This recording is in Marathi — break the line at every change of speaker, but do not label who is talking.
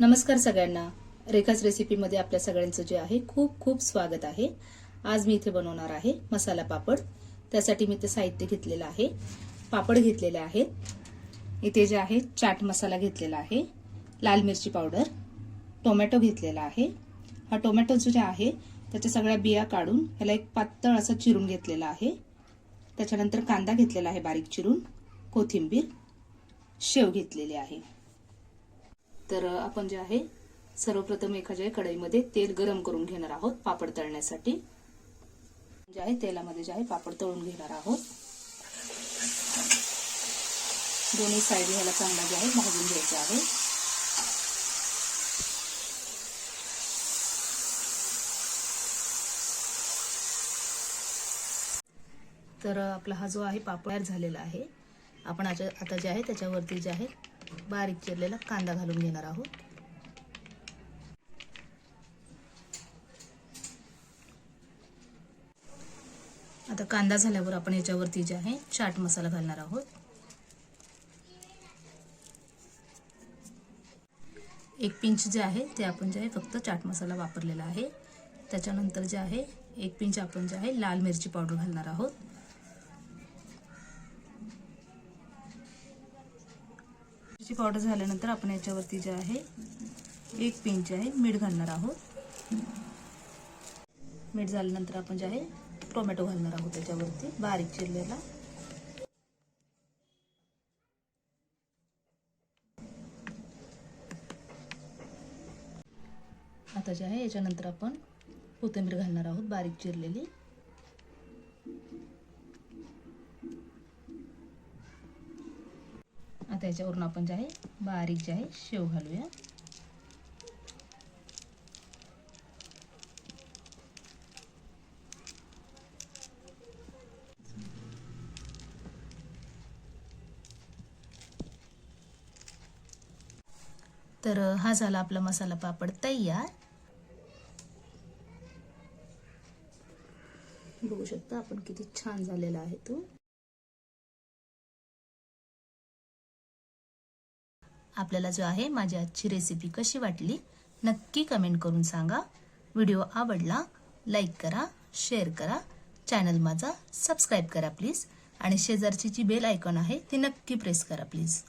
नमस्कार सगळ्यांना. रेखाच रेसिपीमध्ये आपल्या सगळ्यांचं जे आहे खूप खूप स्वागत आहे. आज मी इथे बनवणार आहे मसाला पापड. त्यासाठी मी ते साहित्य घेतलेलं आहे. पापड घेतलेले आहेत. इथे जे आहे चाट मसाला घेतलेला आहे. लाल मिरची पावडर. टोमॅटो घेतलेला आहे. हा टोमॅटो जो जे आहे त्याच्या सगळ्या बिया काढून ह्याला एक पातळ असं चिरून घेतलेला आहे. त्याच्यानंतर कांदा घेतलेला आहे बारीक चिरून. कोथिंबीर. शेव घेतलेली आहे. तर आपण जे आहे सर्वप्रथम एखाद्या कढईमध्ये तेल गरम करून घेणार आहोत पापड तळण्यासाठी. जे आहे तेलामध्ये जे आहे पापड तळून घेणार आहोत. दोन्ही साईड ह्याला चांगला जे आहे भाजून घ्यायचं आहे. तर आपला हा जो आहे पापड तयार झालेला आहे आपण आता जे आहे त्याच्यावरती जे आहे बारीक चिरलेला कांदा घालून घेणार आहोत. आता कांदा झाल्यावर आपण याच्यावरती जे आहे चाट मसाला घालणार आहोत. एक पिंच जे आहे ते आपण जे आहे फक्त चाट मसाला वापरलेला आहे. त्याच्यानंतर जे आहे एक पिंच आपण जे आहे लाल मिरची पावडर घालणार आहोत. मिरची पावडर झाल्यानंतर आपण याच्यावरती जे आहे एक पिंच आहे मीठ घालणार आहोत. मीठ झाल्यानंतर आपण जे आहे टोमॅटो घालणार आहोत त्याच्यावरती बारीक चिरलेला. आता जे आहे याच्यानंतर आपण कोथिंबीर घालणार आहोत बारीक चिरलेली. आता याच्यावरून आपण जे आहे बारीक जे आहे शेव घालूया. तर हा झाला आपला मसाला पापड तयार. बघू शकता आपण किती छान झालेला आहे तो. आपल्याला जो आहे माझी आजची रेसिपी कशी वाटली नक्की कमेंट करून सांगा. व्हिडिओ आवडला लाईक करा शेअर करा. चॅनल माझा सबस्क्राईब करा प्लीज आणि शेजारची जी बेल आयकॉन आहे ती नक्की प्रेस करा प्लीज